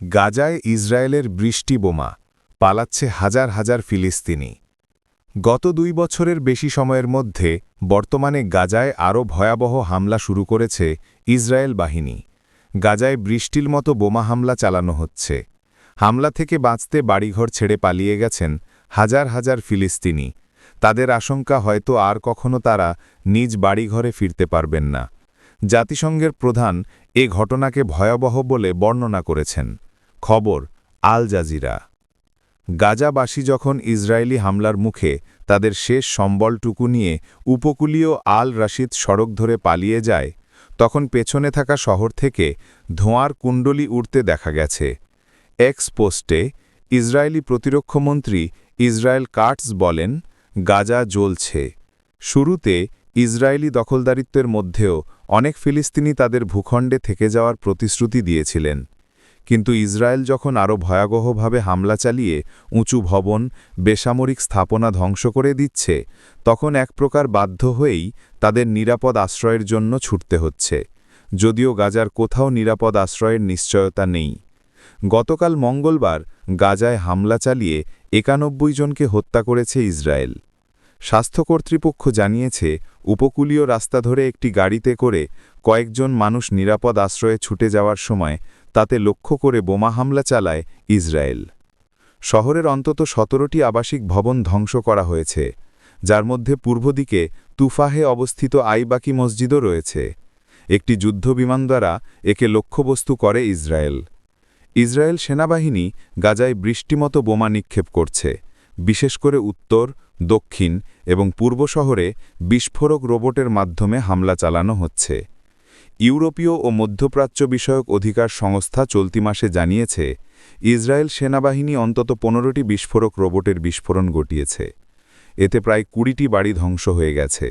গাজায় ইসরায়েলের বৃষ্টি বোমা, পালাচ্ছে হাজার হাজার ফিলিস্তিনি। গত দুই বছরের বেশি সময়ের মধ্যে বর্তমানে গাজায় আরও ভয়াবহ হামলা শুরু করেছে ইসরায়েল বাহিনী। গাজায় বৃষ্টির মতো বোমা হামলা চালানো হচ্ছে। হামলা থেকে বাঁচতে বাড়িঘর ছেড়ে পালিয়ে গেছেন হাজার হাজার ফিলিস্তিনি। তাদের আশঙ্কা হয়তো আর কখনো তারা নিজ বাড়িঘরে ফিরতে পারবেন না। জাতিসংঘের প্রধান এ ঘটনাকে ভয়াবহ বলে বর্ণনা করেছেন। খবর, আল জাজিরা। গাজাবাসী যখন ইসরায়েলি হামলার মুখে তাদের শেষ সম্বলটুকু নিয়ে উপকূলীয় আল রাশিদ সড়ক ধরে পালিয়ে যায়, তখন পেছনে থাকা শহর থেকে ধোঁয়ার কুণ্ডলি উঠতে দেখা গেছে। এক্স পোস্টে ইসরায়েলি প্রতিরক্ষামন্ত্রী ইসরায়েল কার্টস বলেন, গাজা জ্বলছে। শুরুতে ইসরায়েলি দখলদারিত্বের মধ্যেও অনেক ফিলিস্তিনি তাদের ভূখণ্ডে থেকে যাওয়ার প্রতিশ্রুতি দিয়েছিলেন। কিন্তু ইসরায়েল যখন আরও ভয়াবহভাবে হামলা চালিয়ে উঁচু ভবন, বেসামরিক স্থাপনা ধ্বংস করে দিচ্ছে, তখন এক প্রকার বাধ্য হয়েই তাদের নিরাপদ আশ্রয়ের জন্য ছুটতে হচ্ছে। যদিও গাজার কোথাও নিরাপদ আশ্রয়ের নিশ্চয়তা নেই। গতকাল মঙ্গলবার গাজায় হামলা চালিয়ে একানব্বই জনকে হত্যা করেছে ইসরায়েল। স্বাস্থ্য কর্তৃপক্ষ জানিয়েছে, উপকূলীয় রাস্তা ধরে একটি গাড়িতে করে কয়েকজন মানুষ নিরাপদ আশ্রয়ে ছুটে যাওয়ার সময় তাতে লক্ষ্য করে বোমা হামলা চালায় ইসরায়েল। শহরের অন্তত সতেরোটি আবাসিক ভবন ধ্বংস করা হয়েছে, যার মধ্যে পূর্ব দিকে তুফাহে অবস্থিত আইবাকি মসজিদও রয়েছে। একটি যুদ্ধবিমান দ্বারা একে লক্ষ্যবস্তু করে ইসরায়েল। ইসরায়েল সেনাবাহিনী গাজায় বৃষ্টিমতো বোমা নিক্ষেপ করছে, বিশেষ করে উত্তর, দক্ষিণ এবং পূর্ব শহরে বিস্ফোরক রোবটের মাধ্যমে হামলা চালানো হচ্ছে। ইউরোপীয় ও মধ্যপ্রাচ্য বিষয়ক অধিকার সংস্থা চলতি মাসে জানিয়েছে, ইসরায়েল সেনাবাহিনী অন্তত পনেরোটি বিস্ফোরক রোবটের বিস্ফোরণ ঘটিয়েছে। এতে প্রায় কুড়িটি বাড়ি ধ্বংস হয়ে গেছে।